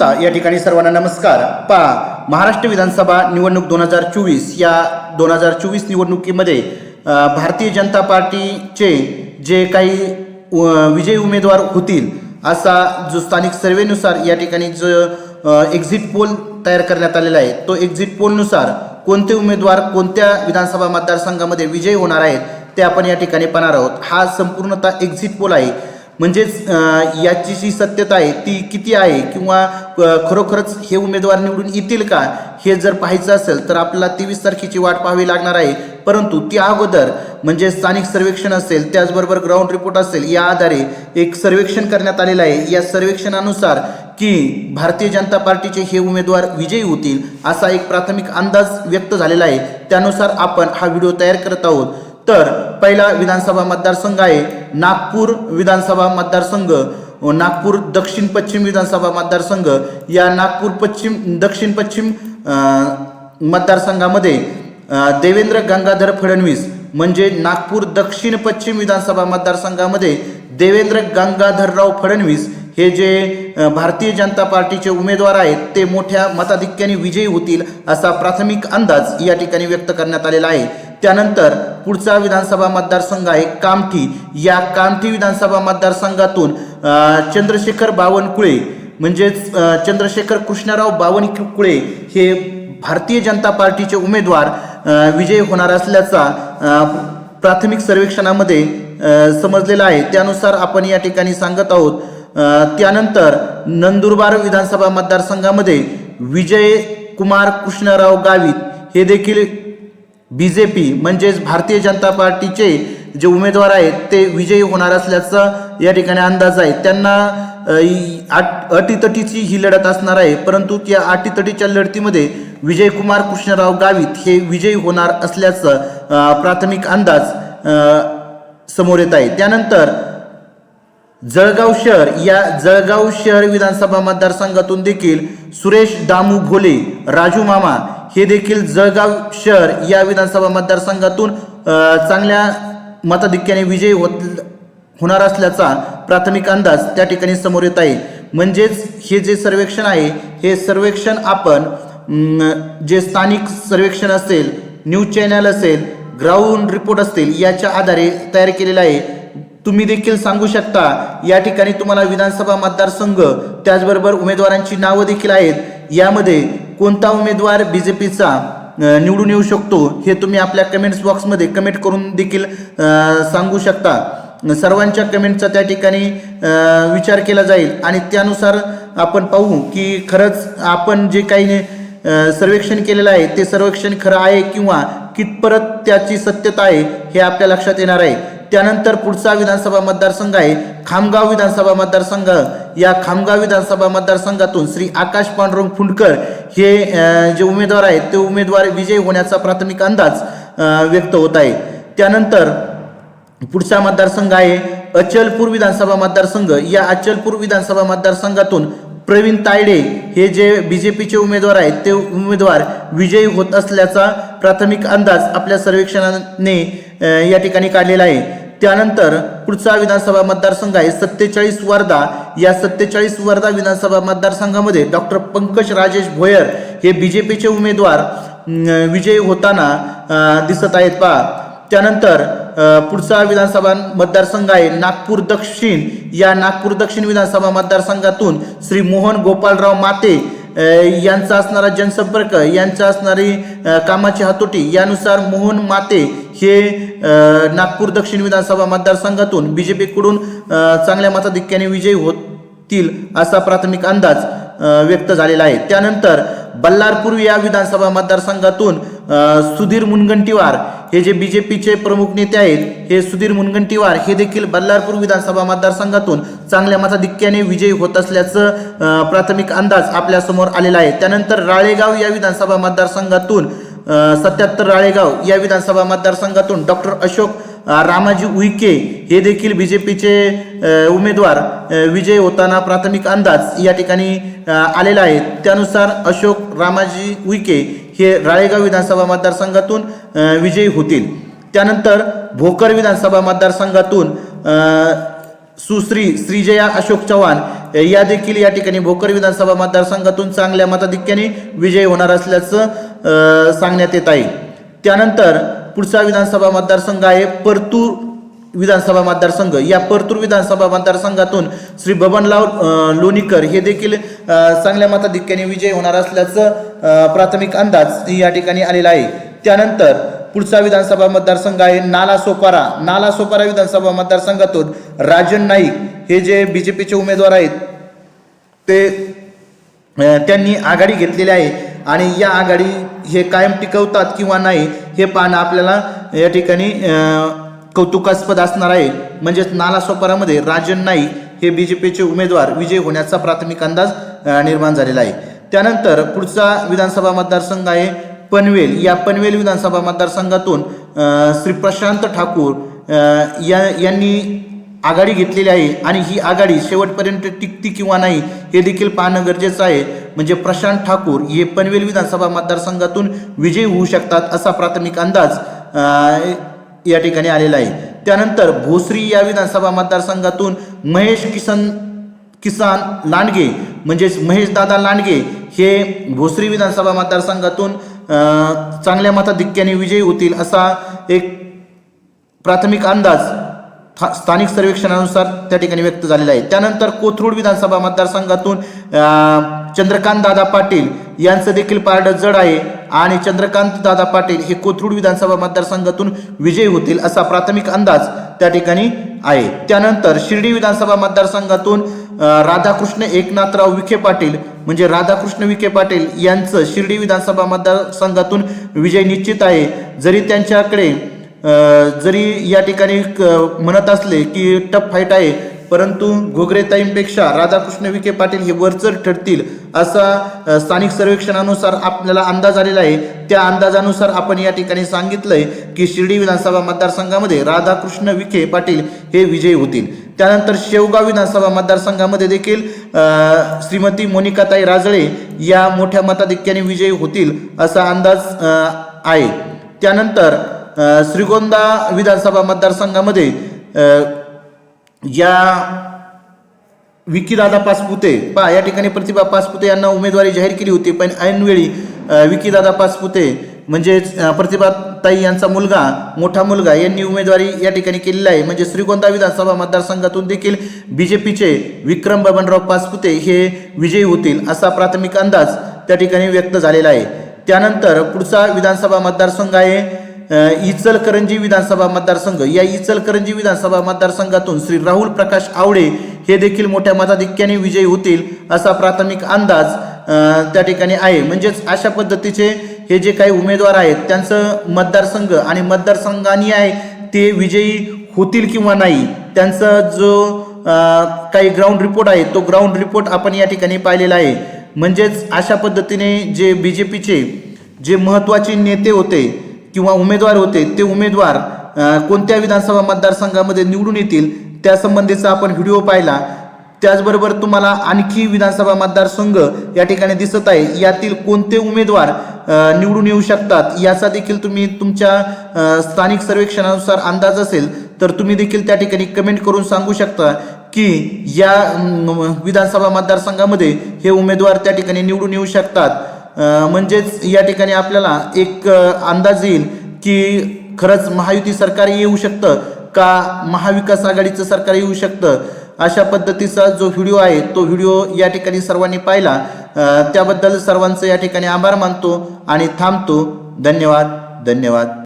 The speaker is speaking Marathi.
जनता या ठिकाणी सर्वांना नमस्कार. पा महाराष्ट्र विधानसभा निवडणूक दोन हजार चोवीस या दोन हजार चोवीस निवडणुकीमध्ये भारतीय जनता पार्टीचे जे काही विजयी उमेदवार होतील असा जो स्थानिक सर्वेनुसार या ठिकाणी जो एक्झिट पोल तयार करण्यात आलेला आहे तो एक्झिट पोलनुसार कोणते उमेदवार कोणत्या विधानसभा मतदारसंघामध्ये विजयी होणार आहेत ते आपण या ठिकाणी पाहणार आहोत. हा संपूर्णतः एक्झिट पोल आहे. म्हणजेच याची जी सत्यता आहे ती किती आहे? किंवा खरोखरच हे उमेदवार निवडून येतील का? हे जर पाहायचं असेल तर आपल्याला तेवीस तारखेची वाट पाहावी लागणार आहे. परंतु त्या अगोदर म्हणजे स्थानिक सर्वेक्षण असेल त्याचबरोबर ग्राउंड रिपोर्ट असेल या आधारे एक सर्वेक्षण करण्यात आलेलं आहे. या सर्वेक्षणानुसार की भारतीय जनता पार्टीचे हे उमेदवार विजयी होतील असा एक प्राथमिक अंदाज व्यक्त झालेला आहे. त्यानुसार आपण हा व्हिडिओ तयार करत आहोत. तर पहिला विधानसभा मतदारसंघ आहे नागपूर विधानसभा मतदारसंघ. नागपूर दक्षिण पश्चिम विधानसभा मतदारसंघ. या नागपूर पश्चिम दक्षिण पश्चिम मतदारसंघामध्ये देवेंद्र गंगाधर फडणवीस म्हणजे नागपूर दक्षिण पश्चिम विधानसभा मतदारसंघामध्ये देवेंद्र गंगाधरराव फडणवीस हे जे भारतीय जनता पार्टीचे उमेदवार आहेत ते मोठ्या मताधिक्याने विजयी होतील असा प्राथमिक अंदाज या ठिकाणी व्यक्त करण्यात आलेला आहे. त्यानंतर पुढचा विधानसभा मतदारसंघ आहे कामठी. या कामठी विधानसभा मतदारसंघातून चंद्रशेखर बावनकुळे म्हणजेच चंद्रशेखर कृष्णराव बावनकुळे हे भारतीय जनता पार्टीचे उमेदवार विजयी होणार असल्याचा प्राथमिक सर्वेक्षणामध्ये समजलेला आहे. त्यानुसार आपण या ठिकाणी सांगत आहोत त्यानंतर नंदुरबार विधानसभा मतदारसंघामध्ये विजय कुमार कृष्णराव गावित हे देखील बी जे पी म्हणजेच भारतीय जनता पार्टीचे जे उमेदवार आहेत ते विजयी होणार असल्याचा या ठिकाणी अंदाज आहे. त्यांना आट अटीतटीची ही लढत असणार आहे परंतु त्या अटीतटीच्या लढतीमध्ये विजयकुमार कृष्णराव गावित हे विजयी होणार असल्याचं प्राथमिक अंदाज समोर येत आहे. त्यानंतर जळगाव शहर या जळगाव शहर विधानसभा मतदारसंघातून देखील सुरेश दामू भोले राजू मामा हे देखील जळगाव शहर या विधानसभा मतदारसंघातून चांगल्या मताधिक्याने विजयी होत होणार असल्याचा प्राथमिक अंदाज त्या ठिकाणी समोर येत आहे. म्हणजेच हे जे सर्वेक्षण आहे हे सर्वेक्षण आपण जे स्थानिक सर्वेक्षण असेल न्यूज चॅनल असेल ग्राउंड रिपोर्ट असतील याच्या आधारे तयार केलेलं आहे. तुम्ही देखील सांगू शकता या ठिकाणी तुम्हाला विधानसभा मतदारसंघ त्याचबरोबर उमेदवारांची नावं देखील आहेत. यामध्ये कोणता उमेदवार बी जे पीचा निवडून येऊ शकतो हे तुम्ही आपल्या कमेंट्स बॉक्समध्ये कमेंट करून देखील सांगू शकता. सर्वांच्या कमेंटचा त्या ठिकाणी विचार केला जाईल. आणि त्यानुसार आपण पाहू की खरंच आपण जे काही सर्वेक्षण केलेलं आहे ते सर्वेक्षण खरं आहे किंवा कितपरत त्याची सत्यता आहे हे आपल्या लक्षात येणार आहे. त्यानंतर पुढचा विधानसभा मतदारसंघ आहे. खामगाव विधानसभा मतदारसंघ. या खामगाव विधानसभा मतदारसंघातून श्री आकाश पांडुरंग फुंडकर हे जे उमेदवार आहेत ते उमेदवार विजयी होण्याचा प्राथमिक अंदाज व्यक्त होत आहे. त्यानंतर पुढचा मतदारसंघ आहे. अचलपूर विधानसभा मतदारसंघ. या अचलपूर विधानसभा मतदारसंघातून प्रवीण तायडे हे जे बी जे पीचे उमेदवार आहेत ते उमेदवार विजयी होत असल्याचा प्राथमिक अंदाज आपल्या सर्वेक्षणाने या ठिकाणी काढलेला आहे. त्यानंतर पुढचा विधानसभा मतदारसंघ आहे सत्तेचाळीस वर्धा. या सत्तेचाळीस वर्धा विधानसभा मतदारसंघामध्ये डॉक्टर पंकज राजेश भोयर हे बी जे पीचे उमेदवार विजयी होताना दिसत आहेत. पहा. त्यानंतर पुढचा विधानसभा मतदारसंघ आहे नागपूर दक्षिण. या नागपूर दक्षिण विधानसभा मतदारसंघातून श्री मोहन गोपालराव माते यांचा असणारा जनसंपर्क यांचा असणारी कामाची हातोटी यानुसार मोहन माते हे नागपूर दक्षिण विधानसभा मतदारसंघातून बी जे पीकडून चांगल्या मताधिक्याने विजयी होतील असा प्राथमिक अंदाज व्यक्त झालेला आहे. त्यानंतर बल्लारपूर या विधानसभा मतदारसंघातून सुधीर मुनगंटीवार हे जे बी जे पीचे प्रमुख नेते आहेत हे सुधीर मुनगंटीवार हे देखील बल्लारपूर विधानसभा मतदारसंघातून चांगल्या मताधिक्याने विजयी होत असल्याचं प्राथमिक अंदाज आपल्यासमोर आलेला आहे. त्यानंतर राळेगाव या विधानसभा मतदारसंघातून सत्याहत्तर राळेगाव या विधानसभा मतदारसंघातून डॉक्टर अशोक रामाजी उईके हे देखील बी जे पीचे उमेदवार विजय होताना प्राथमिक अंदाज या ठिकाणी आलेला आहे. त्यानुसार अशोक रामाजी उईके हे राळेगाव विधानसभा मतदारसंघातून विजयी होतील. त्यानंतर भोकर विधानसभा मतदारसंघातून सुश्री श्रीजया अशोक चव्हाण या देखील या ठिकाणी भोकर विधानसभा मतदारसंघातून चांगल्या मताधिक्याने विजयी होणार असल्याचं सांगण्यात येत आहे. त्यानंतर पुढचा विधानसभा मतदारसंघ आहे परतूर विधानसभा मतदारसंघ. या परतूर विधानसभा मतदारसंघातून श्री बबनराव लोणीकर हे देखील चांगल्या मताधिक्याने विजय होणार असल्याचं प्राथमिक अंदाज या ठिकाणी आलेला आहे. त्यानंतर पुढचा विधानसभा मतदारसंघ आहे नाला सोपारा. नाला सोपारा विधानसभा मतदारसंघातून राजन नाईक हे जे बी जे पीचे उमेदवार आहेत ते त्यांनी आघाडी घेतलेली आहे. आणि या आघाडी हे कायम टिकवतात किंवा नाही हे पाहणं आपल्याला या ठिकाणी कौतुकास्पद असणार आहे. म्हणजेच नालासोपारामध्ये राजन नाईक हे बी जे पीचे उमेदवार विजय होण्याचा प्राथमिक अंदाज निर्माण झालेला आहे. त्यानंतर पुढचा विधानसभा मतदारसंघ आहे पनवेल. या पनवेल विधानसभा मतदारसंघातून श्री प्रशांत ठाकूर या यांनी आघाडी घेतलेली आहे आणि ही आघाडी शेवटपर्यंत टिकती किंवा नाही हे देखील पाहणं गरजेचं आहे. म्हणजे प्रशांत ठाकूर हे पनवेल विधानसभा मतदारसंघातून विजयी होऊ शकतात असा प्राथमिक अंदाज या ठिकाणी आलेला आहे. त्यानंतर भोसरी या विधानसभा मतदारसंघातून महेश किसन किसान लांडगे म्हणजेच महेश दादा लांडगे हे भोसरी विधानसभा मतदारसंघातून चांगल्या मताधिक्याने विजयी होतील असा एक प्राथमिक अंदाज स्थानिक सर्वेक्षणानुसार त्या ठिकाणी व्यक्त झालेला आहे. त्यानंतर कोथरूड विधानसभा मतदारसंघातून चंद्रकांत दादा पाटील यांचं देखील पारडं जड आहे आणि चंद्रकांत दादा पाटील हे कोथरूड विधानसभा मतदारसंघातून विजयी होतील असा प्राथमिक अंदाज त्या ठिकाणी आहे. त्यानंतर शिर्डी विधानसभा मतदारसंघातून राधाकृष्ण एकनाथराव विखे पाटील म्हणजे राधाकृष्ण विखे पाटील यांचं शिर्डी विधानसभा मतदारसंघातून विजय निश्चित आहे. जरी त्यांच्याकडे जरी या ठिकाणी क- म्हणत असले की टफ फाईट आहे परंतु घोगरेताईंपेक्षा राधाकृष्ण विखे पाटील हे वरचढ ठरतील असा स्थानिक सर्वेक्षणानुसार आपल्याला अंदाज आलेला आहे. त्या अंदाजानुसार आपण या ठिकाणी सांगितलंय की शिर्डी विधानसभा मतदारसंघामध्ये राधाकृष्ण विखे पाटील हे विजयी होतील. त्यानंतर शेवगाव विधानसभा मतदारसंघामध्ये देखील श्रीमती मोनिकाताई राजळे या मोठ्या मताधिक्याने विजयी होतील असा अंदाज आहे. त्यानंतर श्रीगोंदा विधानसभा मतदारसंघामध्ये या विकीदादा पासपुते पा या ठिकाणी प्रतिभा पासपुते यांना उमेदवारी जाहीर केली होती पण ऐनवेळी विकीदादा पासपुते म्हणजेच प्रतिभाताई यांचा मुलगा मोठा मुलगा यांनी उमेदवारी या ठिकाणी केलेली आहे. म्हणजे श्रीगोंदा विधानसभा मतदारसंघातून देखील बी जे पीचे विक्रम बबनराव पासपुते हे विजयी होतील असा प्राथमिक अंदाज त्या ठिकाणी व्यक्त झालेला आहे. त्यानंतर पुढचा विधानसभा मतदारसंघ आहे इचलकरंजी विधानसभा मतदारसंघ. या इचलकरंजी विधानसभा मतदारसंघातून श्री राहुल प्रकाश आवडे हे देखील मोठ्या मताधिक्याने विजयी होतील असा प्राथमिक अंदाज त्या ठिकाणी आहे. म्हणजेच अशा पद्धतीचे हे जे काही उमेदवार आहेत त्यांचं मतदारसंघ आणि मतदारसंघानी आहे ते विजयी होतील किंवा नाही त्यांचा जो काही ग्राउंड रिपोर्ट आहे तो ग्राउंड रिपोर्ट आपण या ठिकाणी पाहिलेला आहे. म्हणजेच अशा पद्धतीने जे बी जे पीचे जे महत्त्वाचे नेते होते किंवा उमेदवार होते ते उमेदवार कोणत्या विधानसभा मतदारसंघामध्ये निवडून येतील त्यासंबंधीचा आपण व्हिडिओ पाहिला. त्याचबरोबर तुम्हाला आणखी विधानसभा मतदारसंघ या ठिकाणी दिसत आहे. यातील कोणते उमेदवार निवडून येऊ शकतात याचा देखील तुम्ही तुमच्या स्थानिक सर्वेक्षणानुसार अंदाज असेल तर तुम्ही देखील त्या ठिकाणी कमेंट करून सांगू शकता की या विधानसभा मतदारसंघामध्ये हे उमेदवार त्या ठिकाणी निवडून येऊ शकतात. म्हणजेच या ठिकाणी आपल्याला एक अंदाज येईल की खरंच महायुती सरकार येऊ शकतं का महाविकास आघाडीचं सरकार येऊ शकतं? अशा पद्धतीचा जो व्हिडिओ आहे तो व्हिडिओ या ठिकाणी सर्वांनी पाहिला. त्याबद्दल सर्वांचं या ठिकाणी आभार मानतो आणि थांबतो. धन्यवाद धन्यवाद.